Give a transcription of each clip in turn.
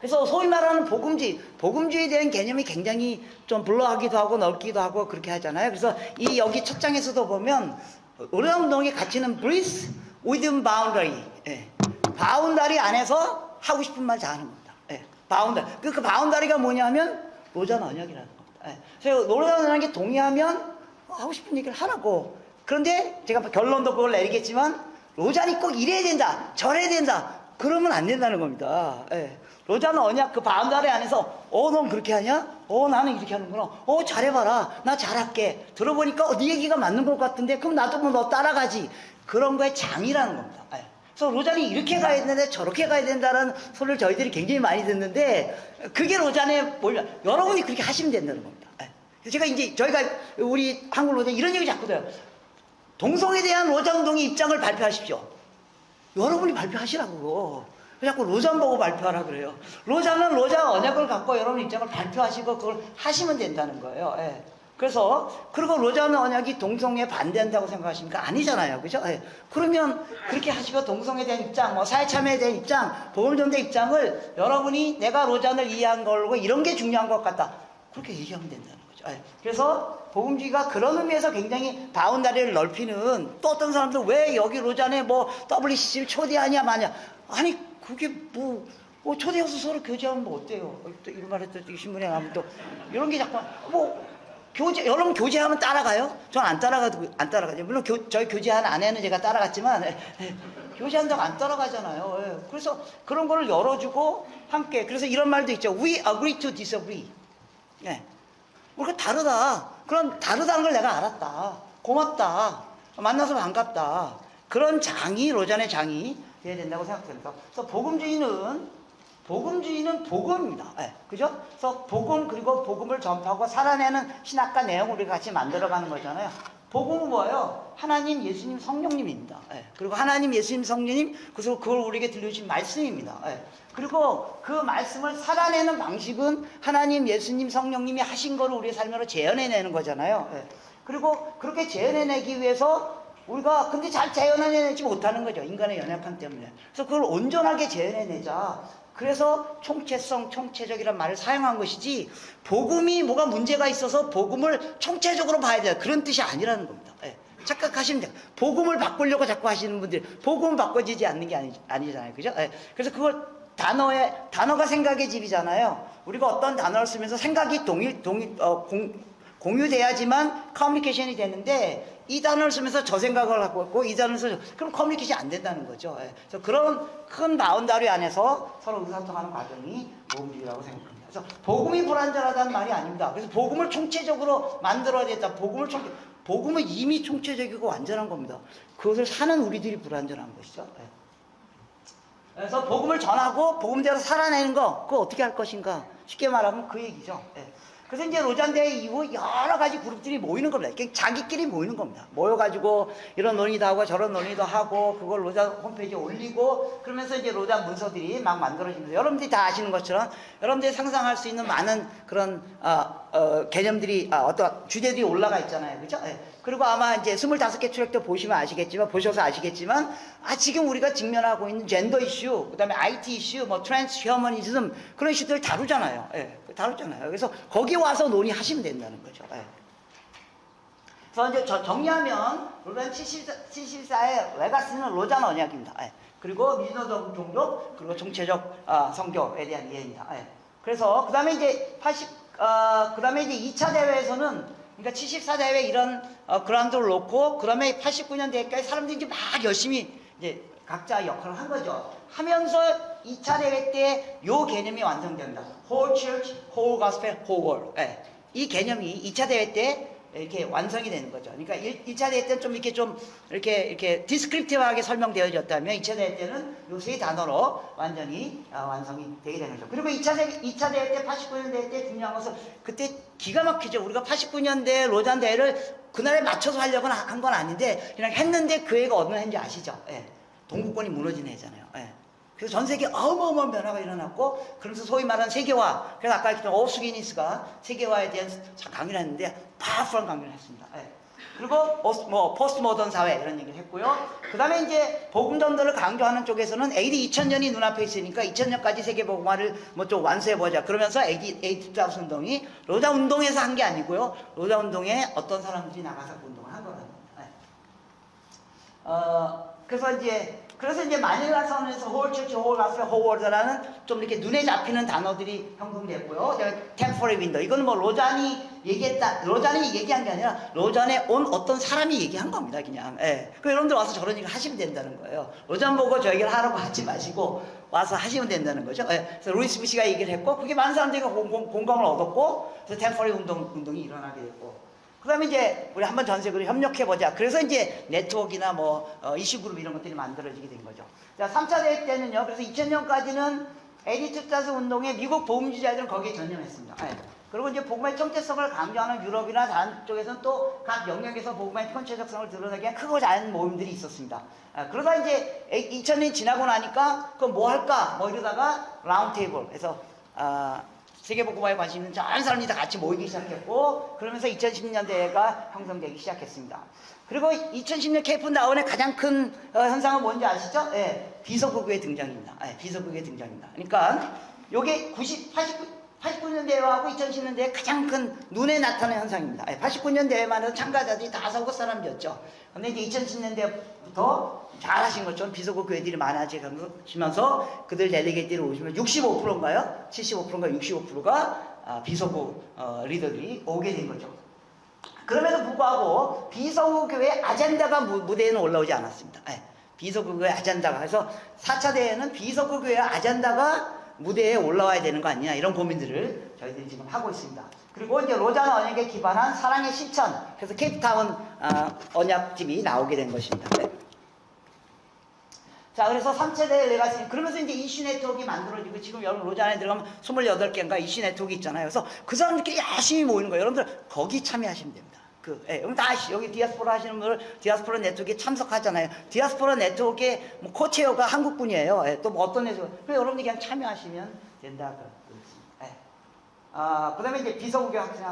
그래서 소위 말하는 복음주의, 복음주의에 대한 개념이 굉장히 좀 블러하기도 하고 넓기도 하고 그렇게 하잖아요. 그래서 이 여기 첫 장에서도 보면 노래 운동의 가치는 breathe within boundary. 예. 바운다리 안에서 하고 싶은 말 다 하는 겁니다. 예. 바운다리. 그, 그 바운다리가 뭐냐면 로잔 언약이라는 겁니다. 예. 그래서 로잔 언약에 동의하면 하고 싶은 얘기를 하라고. 그런데 제가 결론도 그걸 내리겠지만 로잔이 꼭 이래야 된다, 저래야 된다. 그러면 안 된다는 겁니다. 예. 로잔은 언약 그 바운다리 안에서 어, 넌 그렇게 하냐? 어, 나는 이렇게 하는구나. 어, 잘해봐라. 나 잘할게. 들어보니까 어, 네 얘기가 맞는 것 같은데 그럼 나도 뭐 너 따라가지. 그런 거에 장이라는 겁니다. 예. 그래서 로잔이 이렇게 가야 되는데 저렇게 가야 된다는 소리를 저희들이 굉장히 많이 듣는데 그게 로잔의 몰라. 여러분이 그렇게 하시면 된다는 겁니다. 예. 제가 이제 저희가 우리 한국 로잔 이런 얘기 자꾸 들어요. 동성에 대한 로장동의 입장을 발표하십시오. 여러분이 발표하시라고. 왜 자꾸 로잔 보고 발표하라 그래요. 로잔은 로잔 언약을 갖고 여러분 입장을 발표하시고 그걸 하시면 된다는 거예요. 예. 그래서 그리고 로잔 언약이 동성에 반대한다고 생각하십니까? 아니잖아요. 그죠? 예. 그러면 그렇게 하시고 동성에 대한 입장, 뭐 사회 참여에 대한 입장, 복음 전대 입장을 여러분이 내가 로잔을 이해한 걸고 이런 게 중요한 것 같다. 그렇게 얘기하면 된다는 거죠. 예. 그래서 복음주의가 그런 의미에서 굉장히 바운다리를 넓히는 또 어떤 사람들 왜 여기 로잔에 뭐 WCC를 초대하냐 마냐 아니 그게 뭐, 뭐 초대해서 서로 교제하면 뭐 어때요? 또 이런 말 했더니 신문에 나오면 또 이런 게 자꾸 뭐 교제 여러분 교제하면 따라가요? 전 안 따라가도 안 따라가죠. 물론 교, 저희 교제한 아내는 제가 따라갔지만 교제한다고 안 따라가잖아요. 예. 그래서 그런 거를 열어주고 함께 그래서 이런 말도 있죠. We agree to disagree. 예. 우리가 다르다. 그런 다르다는 걸 내가 알았다. 고맙다. 만나서 반갑다. 그런 장이 로잔의 장이 돼야 된다고 생각됩니다. 그래서 복음주의는 복음주의는 복음입니다. 예, 그죠? 그래서 복음 그리고 복음을 전파하고 살아내는 신학과 내용을 우리가 같이 만들어가는 거잖아요. 복음은 뭐예요? 하나님, 예수님, 성령님입니다. 예, 그리고 하나님, 예수님, 성령님 그래서 그걸 우리에게 들려주신 말씀입니다. 예, 그리고 그 말씀을 살아내는 방식은 하나님, 예수님, 성령님이 하신 거를 우리의 삶으로 재현해내는 거잖아요. 예, 그리고 그렇게 재현해내기 위해서 우리가 근데 잘 재현해내지 못하는 거죠. 인간의 연약함 때문에. 그래서 그걸 온전하게 재현해내자. 그래서 총체성, 총체적이란 말을 사용한 것이지 복음이 뭐가 문제가 있어서 복음을 총체적으로 봐야 돼요. 그런 뜻이 아니라는 겁니다. 예. 착각하시면 돼요. 복음을 바꾸려고 자꾸 하시는 분들 복음은 바꿔지지 않는 게 아니, 아니잖아요. 그죠? 예. 그래서 그걸 단어의 단어가 생각의 집이잖아요. 우리가 어떤 단어를 쓰면서 생각이 동일 동일 어, 공, 공유돼야지만 커뮤니케이션이 되는데 이 단어를 쓰면서 저 생각을 하고 있고 이 단어를 쓰면 그럼 커뮤니케이션이 안 된다는 거죠. 예. 그래서 그런 큰 바운다리 안에서 서로 의사소통하는 과정이 복음주의라고 생각합니다. 그래서 복음이 불완전하다는 말이 아닙니다. 그래서 복음을 총체적으로 만들어야 된다. 복음을 총 복음은 이미 총체적이고 완전한 겁니다. 그것을 사는 우리들이 불완전한 것이죠. 예. 그래서 복음을 전하고 복음대로 살아내는 거 그거 어떻게 할 것인가 쉽게 말하면 그 얘기죠. 예. 그래서 이제 로잔대회 이후 여러 가지 그룹들이 모이는 겁니다. 그냥 자기끼리 모이는 겁니다. 모여가지고 이런 논의도 하고 저런 논의도 하고 그걸 로잔 홈페이지에 올리고 그러면서 이제 로잔 문서들이 막 만들어집니다. 여러분들이 다 아시는 것처럼 여러분들이 상상할 수 있는 많은 그런 어, 어, 개념들이 아, 어떤 주제들이 올라가 있잖아요. 그죠? 예. 그리고 아마 이제 25개 트랙도 보시면 아시겠지만 보셔서 아시겠지만 아 지금 우리가 직면하고 있는 젠더 이슈, 그 다음에 IT 이슈, 뭐 트랜스 휴머니즘 그런 이슈들 다루잖아요. 예. 다루잖아요. 그래서 거기 와서 논의하시면 된다는 거죠. 예. 그래서 이제 저 정리하면 로잔 74, 74 의 레가스는 로잔 언약입니다. 예. 그리고 미전적 종족 그리고 정체적 아, 성교에 대한 이해입니다. 예. 그래서 그 다음에 이제 80, 어, 그 다음에 이제 2차 대회에서는 그러니까 74 대회 이런 어, 그라운드를 놓고 그 다음에 89년 대회까지 사람들이 이제 막 열심히 이제 각자 역할을 한 거죠. 하면서 2차 대회 때 요 개념이 완성된다. Whole Church, Whole Gospel, Whole World. 예. 이 개념이 2차 대회 때 이렇게 완성이 되는 거죠. 그러니까 1, 차 대회 때는 좀 이렇게 좀 이렇게 이렇게 디스크립티브하게 설명되어졌다면 2차 대회 때는 요세 단어로 완전히 어, 완성이 되게 되는 거죠. 그리고 2차 대회, 2차 대회 때 89년 대회 때 중요한 것은 그때 기가 막히죠. 우리가 89년 대 로잔 대회를 그날에 맞춰서 하려고 한 건 아닌데 그냥 했는데 그 해가 어느 해인지 아시죠? 예. 동구권이 무너진 해잖아요. 예. 그래서 전 세계 어마어마한 변화가 일어났고 그러면서 소위 말하는 세계화 그래서 아까 얘기했던 오스기니스가 세계화에 대한 강의를 했는데 파워풀한 강의를 했습니다. 예. 그리고 포스, 뭐 포스트 모던 사회 이런 얘기를 했고요. 그 다음에 이제 복음 전도를 강조하는 쪽에서는 AD 2000년이 눈앞에 있으니까 2000년까지 세계 복음화를 뭐 좀 완수해 보자. 그러면서 AD 8000 운동이 로자 운동에서 한 게 아니고요. 로자 운동에 어떤 사람들이 나가서 그 운동을 한 거거든요. 네. 어, 그래서 이제 그래서 이제 마닐라 선에서 호월처치, 호월가스, 호월드라는 좀 이렇게 눈에 잡히는 단어들이 형성됐고요. 템포리 윈도 이거는 뭐 로잔이 얘기했다, 로잔이 얘기한 게 아니라 로잔에 온 어떤 사람이 얘기한 겁니다, 그냥. 예. 그 여러분들 와서 저런 얘기 하시면 된다는 거예요. 로잔 보고 저 얘기를 하라고 하지 마시고 와서 하시면 된다는 거죠. 예. 그래서 루이스 부시가 얘기를 했고 그게 많은 사람들이 공공, 공감을 얻었고 그래서 템포리 운동 운동이 일어나게 됐고. 그 다음에 이제 우리 한번 전sek으로 협력해 보자. 그래서 이제 네트워크나 뭐 어, 이슈그룹 이런 것들이 만들어지게 된 거죠. 자, 3차 대회 때는요. 그래서 2000년까지는 에디트 자스 운동에 미국 보험주자들은 거기에 전념했습니다. 예. 그리고 이제 복음의 정체성을 강조하는 유럽이나 다른 쪽에서는 또 각 영역에서 복음의 정체성을 드러내기 위한 크고 작은 모임들이 있었습니다. 아, 그러다 이제 2000년이 지나고 나니까 그럼 뭐 할까? 뭐 이러다가 라운드 테이블. 그래서 아, 세계 복음화에 관심 있는 전 사람들이 다 같이 모이기 시작했고 그러면서 2010년대가 형성되기 시작했습니다. 그리고 2010년 케이프 다운의 가장 큰 어, 현상은 뭔지 아시죠? 예, 비서국의 등장입니다. 예, 비서국의 등장입니다. 그러니까 요게 90, 89, 89년대하고 2010년대에 가장 큰 눈에 나타나는 현상입니다. 예, 89년대에만 해도 참가자들이 다 서구 사람들이었죠. 근데 이제 2010년대부터 잘 하신 것처럼 비서국 교회들이 많아지면서 그들 델리게이트를 오시면 65%인가요? 75%인가 65%가 아, 비서국 어, 리더들이 오게 된 거죠. 그럼에도 불구하고 비서국 교회 아젠다가 무, 무대에는 올라오지 않았습니다. 예, 비서국 교회 아젠다가 그래서 4차 대회는 비서국 교회 아젠다가 무대에 올라와야 되는 거 아니냐 이런 고민들을 저희들이 지금 하고 있습니다. 그리고 이제 로잔 언약에 기반한 사랑의 실천 그래서 케이프타운 어, 언약집이 나오게 된 것입니다. 네. 자, 그래서 3차 대회 레가시, 그러면서 이제 이슈 네트워크가 만들어지고, 지금 여러분 로잔에 들어가면 28개인가 이슈 네트워크 있잖아요. 그래서 그 사람들끼리 열심히 모이는 거예요. 여러분들 거기 참여하시면 됩니다. 그, 예, 그럼 다 여기 디아스포라 하시는 분들 디아스포라 네트워크에 참석하잖아요. 디아스포라 네트워크의 뭐 코체어가 한국 분이에요. 예, 또뭐 어떤 네트워크. 그래서 여러분들이 그냥 참여하시면 된다. 그렇습니다. 예. 아, 그 다음에 이제 비서국의 학생,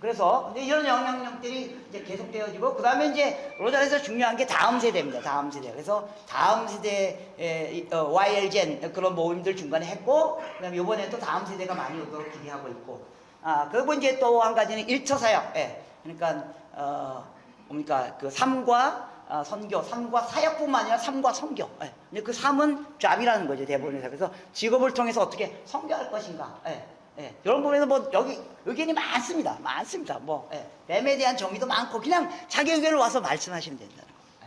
그래서 이런 영향력들이 이제 계속되어지고 그 다음에 이제 로잘에서 중요한 게 다음 세대입니다. 다음 세대. 그래서 다음 세대의 어, YL젠 그런 모임들 중간에 했고 그다음에 이번에 또 다음 세대가 많이 오도록 기대하고 있고 아 그리고 이제 또 한 가지는 1차 사역. 예. 그러니까 어 뭡니까 그 삶과 어, 선교, 삶과 사역뿐만 아니라 삶과 선교. 예. 근데 그 삶은 잡이라는 거죠 대본에서. 그래서 직업을 통해서 어떻게 선교할 것인가. 예. 예, 이런 부분에서 뭐 여기 의견이 많습니다. 많습니다. 뭐 예, 뱀에 대한 정의도 많고 그냥 자기 의견을 와서 말씀하시면 된다는 거. 예.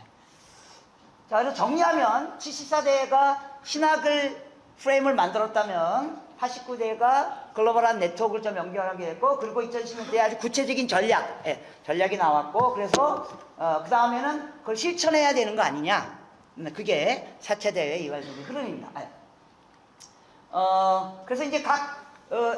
자, 그래서 정리하면 74대가 신학을 프레임을 만들었다면 89대가 글로벌한 네트워크를 좀 연결하게 됐고 그리고 2010년대에 아주 구체적인 전략, 예, 전략이 나왔고 그래서 어, 그 다음에는 그걸 실천해야 되는 거 아니냐. 음, 그게 4차 대회의 이발적인 흐름입니다. 예. 어, 그래서 이제 각 어,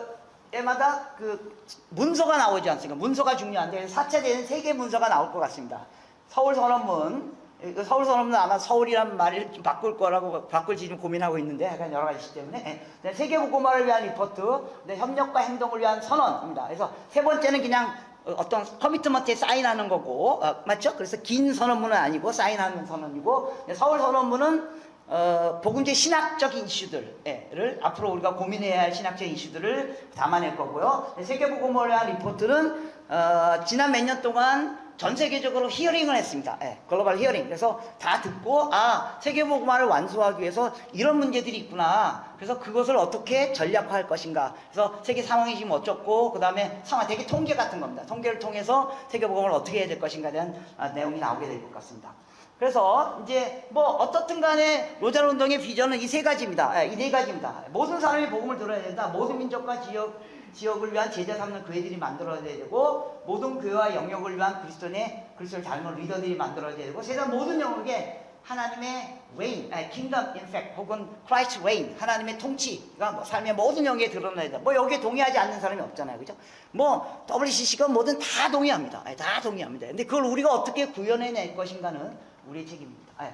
때마다 그 문서가 나오지 않습니까? 문서가 중요한데 4차 대회는 세개 문서가 나올 것 같습니다. 서울 선언문, 그 서울 선언문은 아마 서울이란 말을 좀 바꿀 거라고 바꿀지 좀 고민하고 있는데 약간 여러 가지 시 때문에 네, 세계 국고말을 위한 리포트, 네, 협력과 행동을 위한 선언입니다. 그래서 세 번째는 그냥 어, 어떤 커미트먼트에 사인하는 거고 어, 맞죠? 그래서 긴 선언문은 아니고 사인하는 선언이고 네, 서울 선언문은 어, 복음제 신학적인 이슈들을 앞으로 우리가 고민해야 할 신학적인 이슈들을 담아낼 거고요. 세계복음을 위한 리포트는 어, 지난 몇 년 동안 전 세계적으로 히어링을 했습니다. 예, 글로벌 히어링. 그래서 다 듣고 아 세계복음화를 완수하기 위해서 이런 문제들이 있구나. 그래서 그것을 어떻게 전략화할 것인가. 그래서 세계 상황이 지금 어쩌고 그 다음에 상황 되게 통계 같은 겁니다. 통계를 통해서 세계복음을 어떻게 해야 될 것인가에 대한 아, 내용이 나오게 될 것 같습니다. 그래서 이제 뭐 어떻든 간에 로잘 운동의 비전은 이 세 가지입니다. 이 네 가지입니다. 모든 사람이 복음을 들어야 된다. 모든 민족과 지역 지역을 위한 제자 삼는 교회들이 만들어야 되고 모든 교회와 영역을 위한 그리스도인의 그리스도를 닮은 리더들이 만들어야 되고 세상 모든 영역에 하나님의 reign, 아니, kingdom in fact 혹은 Christ reign 하나님의 통치가 뭐 삶의 모든 영역에 드러나야 된다. 뭐 여기에 동의하지 않는 사람이 없잖아요, 그죠? 뭐 WCC건 뭐든 다 동의합니다. 아니, 다 동의합니다. 근데 그걸 우리가 어떻게 구현해낼 것인가는 우리의 책임입니다. 아,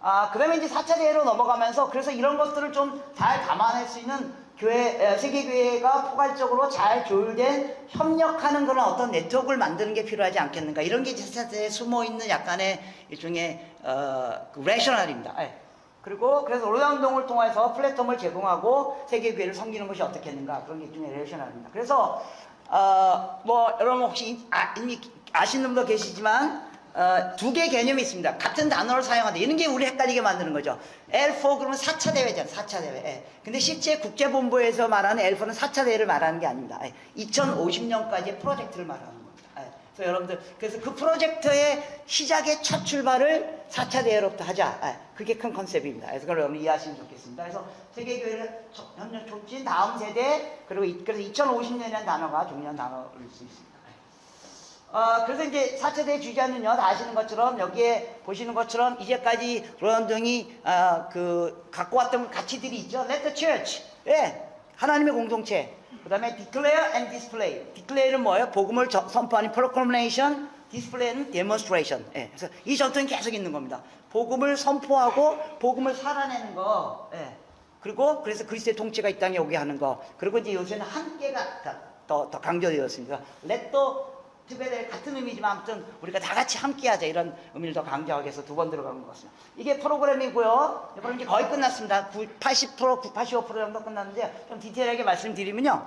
아, 그 다음에 이제 4차 대회로 넘어가면서 그래서 이런 것들을 좀 잘 담아낼 수 있는 교회 에, 세계 교회가 포괄적으로 잘 조율된 협력하는 그런 어떤 네트워크를 만드는 게 필요하지 않겠는가 이런 게 제사에 숨어 있는 약간의 일종의 어, 그 레셔널입니다. 예. 그리고 그래서 로다 운동을 통해서 플랫폼을 제공하고 세계 교회를 섬기는 것이 어떻겠는가 그런 게 일종의 레셔널입니다. 그래서 어, 뭐 여러분 혹시 아, 이미 아시는 분도 계시지만 어, 두개 개념이 있습니다. 같은 단어를 사용한다. 이런 게 우리 헷갈리게 만드는 거죠. L4 그러면 4차 대회잖아요. 4차 대회. 예. 근데 실제 국제본부에서 말하는 L4는 4차 대회를 말하는 게 아닙니다. 예. 2050년까지의 프로젝트를 말하는 겁니다. 예. 그래서 여러분들 그래서 그 프로젝트의 시작의 첫 출발을 4차 대회로부터 하자. 예. 그게 큰 컨셉입니다. 그래서 그걸 여러분 이해하시면 좋겠습니다. 그래서 세계교회를 현재 촉진 다음 세대 그리고 이- 그래서 2050년이라는 단어가 중요한 단어일 수 있습니다. 어, 그래서 이제 4차 대회 주제는요, 다 아시는 것처럼, 여기에 보시는 것처럼, 이제까지 로런등이, 어, 그, 갖고 왔던 가치들이 있죠. Let the church. 예. 하나님의 공동체. 그 다음에 declare and display. declare는 뭐예요? 복음을 저- 선포하는 proclamation, display는 demonstration. 예. 그래서 이 전통이 계속 있는 겁니다. 복음을 선포하고, 복음을 살아내는 거. 예. 그리고 그래서 그리스도의 통치가 이 땅에 오게 하는 거. 그리고 이제 요새는 더, 더, 더 강조되었습니다. Let the together 같은 의미지만 아무튼 우리가 다 같이 함께하자 이런 의미를 더 강조하기 위해서 두 번 들어간 것 같습니다. 이게 프로그램이고요. 이번 이제 거의 끝났습니다. 80% 85% 정도 끝났는데 좀 디테일하게 말씀드리면요.